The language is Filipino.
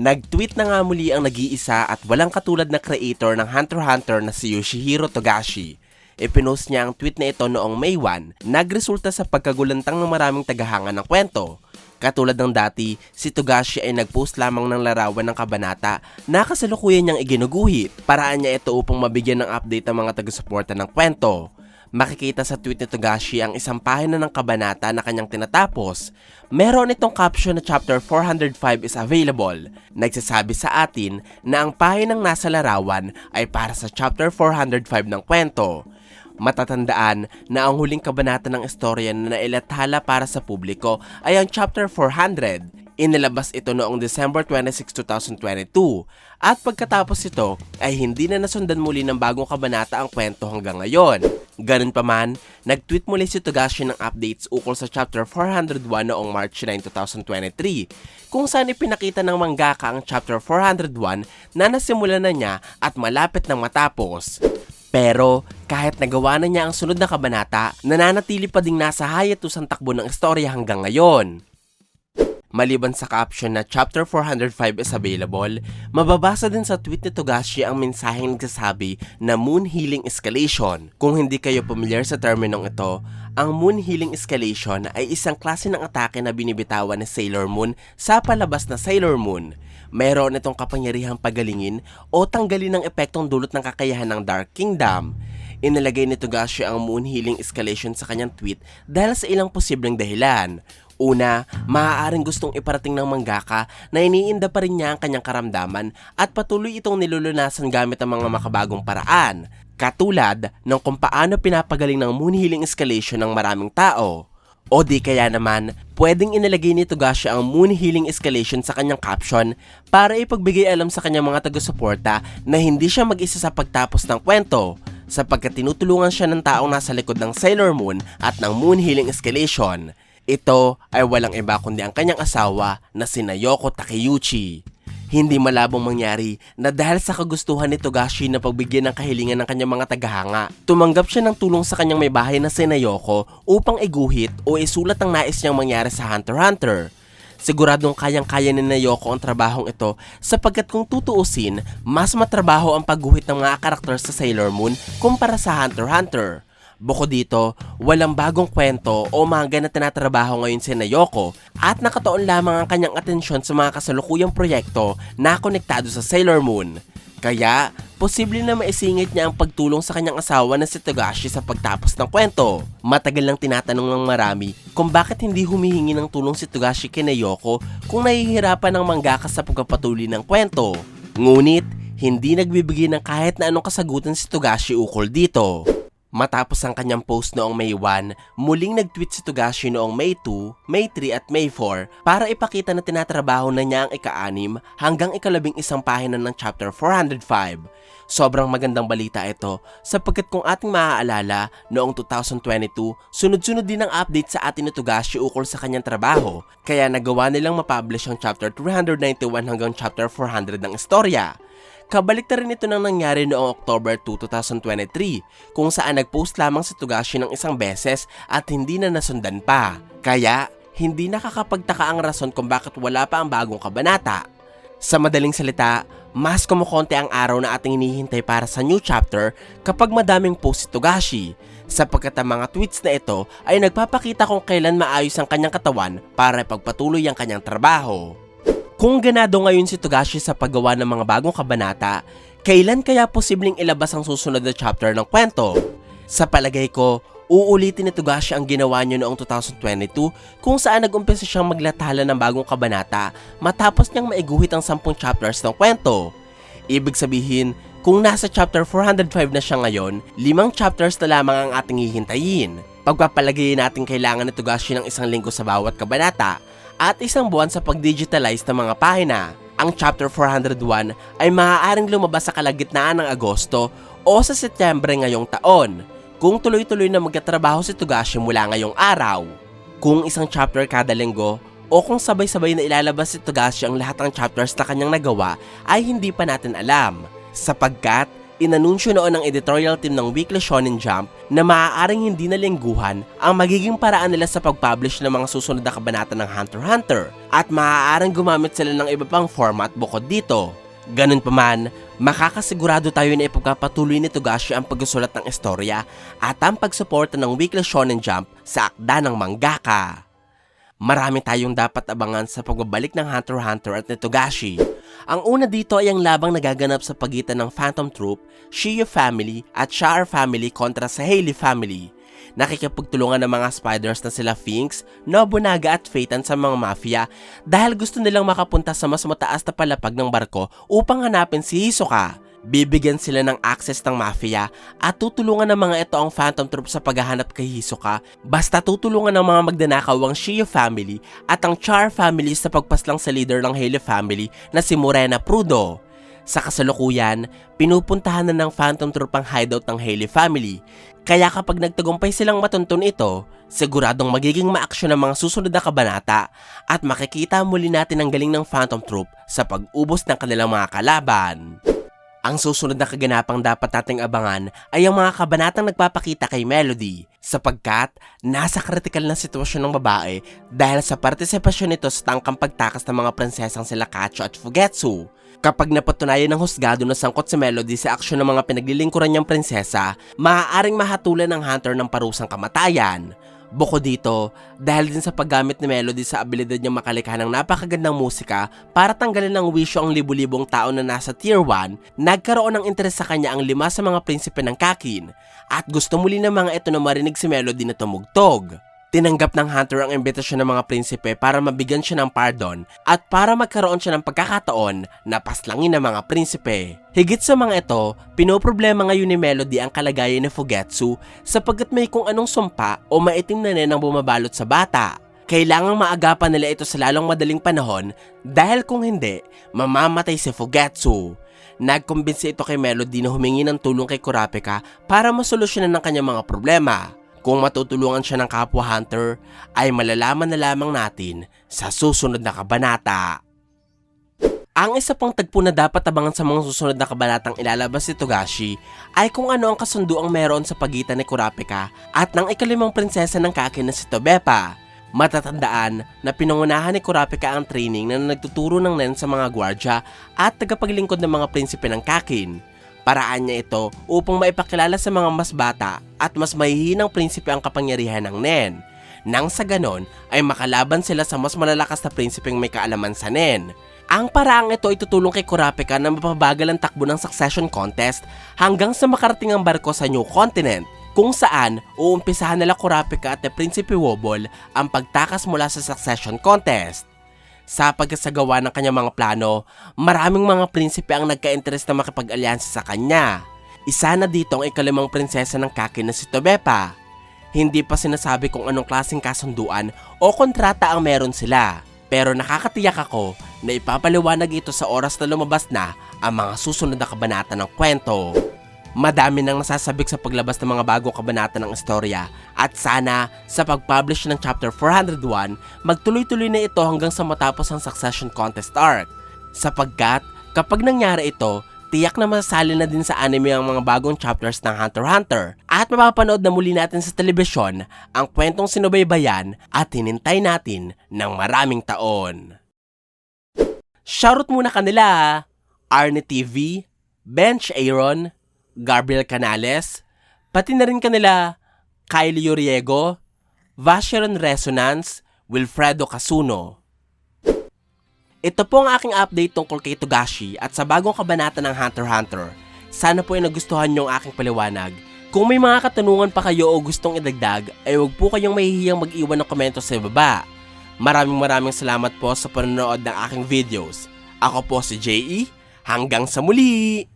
Nag-tweet na nga muli ang nag-iisa at walang katulad na creator ng Hunter x Hunter na si Yoshihiro Togashi. Ipinost niya ang tweet na ito noong May 1, nagresulta sa pagkagulantang ng maraming tagahanga ng kwento. Katulad ng dati, si Togashi ay nag-post lamang ng larawan ng kabanata na kasalukuyan niyang iginuguhit. Paraan niya ito upang mabigyan ng update ang mga taga-suporta ng kwento. Makikita sa tweet ni Togashi ang isang pahina ng kabanata na kanyang tinatapos. Meron itong caption na chapter 405 is available. Nagsasabi sa atin na ang pahinang nasa larawan ay para sa chapter 405 ng kwento. Matatandaan na ang huling kabanata ng istorya na nailathala para sa publiko ay ang chapter 400. Inilabas ito noong December 26, 2022 at pagkatapos ito ay hindi na nasundan muli ng bagong kabanata ang kwento hanggang ngayon. Ganun pa man, nag-tweet muli si Togashi ng updates ukol sa chapter 401 noong March 9, 2023 kung saan ipinakita ng mangaka ang chapter 401 na nasimulan na niya at malapit nang matapos. Pero kahit nagawa na niya ang sunod na kabanata, nananatili pa ding nasa hayatusang takbo ng istorya hanggang ngayon. Maliban sa caption na Chapter 405 is available, mababasa din sa tweet ni Togashi ang mensaheng nagsasabi na Moon Healing Escalation. Kung hindi kayo pamilyar sa terminong ito, ang Moon Healing Escalation ay isang klase ng atake na binibitawan ni Sailor Moon sa palabas na Sailor Moon. Mayroon itong kapangyarihang pagalingin o tanggalin ng epektong dulot ng kakayahan ng Dark Kingdom. Inilagay ni Togashi ang Moon Healing Escalation sa kanyang tweet dahil sa ilang posibleng dahilan. Una, maaaring gustong iparating ng mangaka na iniinda pa rin niya ang kanyang karamdaman at patuloy itong nilulunasan gamit ang mga makabagong paraan. Katulad ng kung paano pinapagaling ng moon healing escalation ng maraming tao. O di kaya naman, pwedeng inilagay ni Togashi ang moon healing escalation sa kanyang caption para ipagbigay alam sa kanyang mga taga-suporta na hindi siya mag-isa sa pagtapos ng kwento sapagkat tinutulungan siya ng taong nasa likod ng Sailor Moon at ng Moon Healing Escalation. Ito ay walang iba kundi ang kanyang asawa na si Yoko Takeuchi. Hindi malabong mangyari na dahil sa kagustuhan ni Togashi na pagbigyan ng kahilingan ng kanyang mga tagahanga, tumanggap siya ng tulong sa kanyang may bahay na si Nayoko upang iguhit o isulat ang nais niyang mangyari sa Hunter x Hunter. Siguradong kayang-kaya ni Nayoko ang trabahong ito sapagkat kung tutuusin, mas matrabaho ang pagguhit ng mga karakter sa Sailor Moon kumpara sa Hunter x Hunter. Bukod dito, walang bagong kwento o manga na tinatrabaho ngayon si Nayoko at nakatoon lamang ang kanyang atensyon sa mga kasalukuyang proyekto na konektado sa Sailor Moon. Kaya, posible na maisingit niya ang pagtulong sa kanyang asawa na si Togashi sa pagtapos ng kwento. Matagal lang tinatanong ng marami kung bakit hindi humihingi ng tulong si Togashi kay Nayoko kung nahihirapan ng mangaka sa pagpapatuloy ng kwento. Ngunit, hindi nagbibigay ng kahit na anong kasagutan si Togashi ukol dito. Matapos ang kanyang post noong May 1, muling nag-tweet si Togashi noong May 2, May 3 at May 4 para ipakita na tinatrabaho na niya ang ika-anim hanggang ikalabing isang pahina ng chapter 405. Sobrang magandang balita ito sapagkat kung ating maaalala, noong 2022, sunod-sunod din ang update sa atin ni Togashi ukol sa kanyang trabaho, kaya nagawa nilang mapublish ang chapter 391 hanggang chapter 400 ng istorya. Kabalik na rin ito nang nangyari noong October 2, 2023 kung saan nag-post lamang si Togashi ng isang beses at hindi na nasundan pa. Kaya, hindi nakakapagtaka ang rason kung bakit wala pa ang bagong kabanata. Sa madaling salita, mas kumukonti ang araw na ating hinihintay para sa new chapter kapag madaming post si Togashi sapagkat ang mga tweets na ito ay nagpapakita kung kailan maayos ang kanyang katawan para ipagpatuloy ang kanyang trabaho. Kung ganado ngayon si Togashi sa paggawa ng mga bagong kabanata, kailan kaya posibleng ilabas ang susunod na chapter ng kwento? Sa palagay ko, uulitin ni Togashi ang ginawa niya noong 2022 kung saan nag-umpisa siyang maglathala ng bagong kabanata matapos niyang maiguhit ang 10 chapters ng kwento. Ibig sabihin, kung nasa chapter 405 na siya ngayon, limang chapters na lamang ang ating hihintayin. Pagpapalagay natin kailangan ni Togashi ng isang linggo sa bawat kabanata at isang buwan sa pag-digitalize ng mga pahina. Ang Chapter 401 ay maaaring lumabas sa kalagitnaan ng Agosto o sa Setyembre ngayong taon kung tuloy-tuloy na magkatrabaho si Togashi mula ngayong araw. Kung isang chapter kada linggo o kung sabay-sabay na ilalabas si Togashi ang lahat ng chapters na kanyang nagawa ay hindi pa natin alam sapagkat Inanunsyo noon ng editorial team ng Weekly Shonen Jump na maaaring hindi na lingguhan ang magiging paraan nila sa pag-publish ng mga susunod na kabanata ng Hunter x Hunter at maaaring gumamit sila ng iba pang format bukod dito. Ganun pa man, makakasigurado tayo na ipagpapatuloy ni Togashi ang pagsusulat ng istorya at ang pagsuporta ng Weekly Shonen Jump sa akda ng mangaka. Marami tayong dapat abangan sa pagbabalik ng Hunter x Hunter at ni Togashi. Ang una dito ay ang labang nagaganap sa pagitan ng Phantom Troop, Shiyu family at Char family kontra sa Haley family. Nakikipagtulungan ng mga spiders na sila Finks, Nobunaga at Phaeton sa mga mafia dahil gusto nilang makapunta sa mas mataas na palapag ng barko upang hanapin si Hisoka. Bibigyan sila ng access ng mafia at tutulungan ng mga ito ang Phantom Troop sa paghahanap kay Hisoka basta tutulungan ng mga magdanakaw ang Shiyu family at ang Char family sa pagpaslang sa leader ng Haley family na si Morena Prudo. Sa kasalukuyan, pinupuntahan na ng Phantom Troop ang hideout ng Haley family. Kaya kapag nagtagumpay silang matuntun ito, siguradong magiging maaksyon ang mga susunod na kabanata at makikita muli natin ang galing ng Phantom Troop sa pag-ubos ng kanilang mga kalaban. Ang susunod na kaganapang dapat nating abangan ay ang mga kabanatang nagpapakita kay Melody sapagkat nasa kritikal na sitwasyon ng babae dahil sa partisipasyon nito sa tangkang pagtakas ng mga prinsesang sila Kacho at Fugetsu. Kapag napatunayan ng husgado na sangkot si Melody sa aksyon ng mga pinaglilingkuran niyang prinsesa, maaaring mahatulan ng Hunter ng parusang kamatayan. Bukod dito, dahil din sa paggamit ni Melody sa abilidad niyang makalikha ng napakagandang musika para tanggalin ng wisyo ang libu-libong tao na nasa Tier 1, nagkaroon ng interes sa kanya ang lima sa mga prinsipe ng Kakin at gusto muli ng mga ito na marinig si Melody na tumugtog. Tinanggap ng Hunter ang imbitasyon ng mga prinsipe para mabigyan siya ng pardon at para magkaroon siya ng pagkakataon na paslangin ng mga prinsipe. Higit sa mga ito, pinoproblema ngayon ni Melody ang kalagayan ni Fugetsu sapagkat may kung anong sumpa o maitim na nen ang bumabalot sa bata. Kailangang maagapan nila ito sa lalong madaling panahon dahil kung hindi, mamamatay si Fugetsu. Nagkumbinsi ito kay Melody na humingi ng tulong kay Kurapika para masolusyonan ng kanyang mga problema. Kung matutulungan siya ng kapwa hunter, ay malalaman na lamang natin sa susunod na kabanata. Ang isa pang tagpo na dapat abangan sa mga susunod na kabanatang ilalabas ni Togashi ay kung ano ang kasunduang meron sa pagitan ni Kurapika at ng ikalimang prinsesa ng kakin na si Tobepa. Matatandaan na pinangunahan ni Kurapika ang training na nagtuturo ng nen sa mga gwardya at tagapaglingkod ng mga prinsipe ng kakin. Paraan niya ito upang maipakilala sa mga mas bata at mas mahihinang prinsipe ang kapangyarihan ng Nen. Nang sa ganon ay makalaban sila sa mas malalakas na prinsipeng may kaalaman sa Nen. Ang paraang ito ay tutulong kay Kurapika na mapabagal ang takbo ng succession contest hanggang sa makarating ang barko sa New Continent kung saan uumpisahan nila Kurapika at the Prinsipe Wobble ang pagtakas mula sa succession contest. Sa pagkasagawa ng kanyang mga plano, maraming mga prinsipe ang nagka-interest na makipag-alyansa sa kanya. Isa na dito ang ikalimang prinsesa ng kakin na si Tobepa. Hindi pa sinasabi kung anong klaseng kasunduan o kontrata ang meron sila. Pero nakakatiyak ako na ipapaliwanag ito sa oras na lumabas na ang mga susunod na kabanata ng kwento. Madami nang nasasabik sa paglabas ng mga bagong kabanata ng istorya at sana sa pag-publish ng chapter 401, magtuloy-tuloy na ito hanggang sa matapos ang Succession Contest arc. Sapagkat kapag nangyari ito, tiyak na masasali na din sa anime ang mga bagong chapters ng Hunter x Hunter at mapapanood na muli natin sa telebisyon ang kwentong sinubaybayan at hinintay natin ng maraming taon. Shoutout muna kanila Arne TV, Bench Aaron, Gabriel Canales, pati na rin kanila Kylie Uriego, Vacheron Resonance, Wilfredo Casuno. Ito po ang aking update tungkol kay Togashi at sa bagong kabanata ng Hunter x Hunter. Sana po ay nagustuhan niyo ang aking paliwanag. Kung may mga katanungan pa kayo o gustong idagdag, ay huwag po kayong mahihiyang mag-iwan ng komento sa baba. Maraming maraming salamat po sa panonood ng aking videos. Ako po si JE. Hanggang sa muli!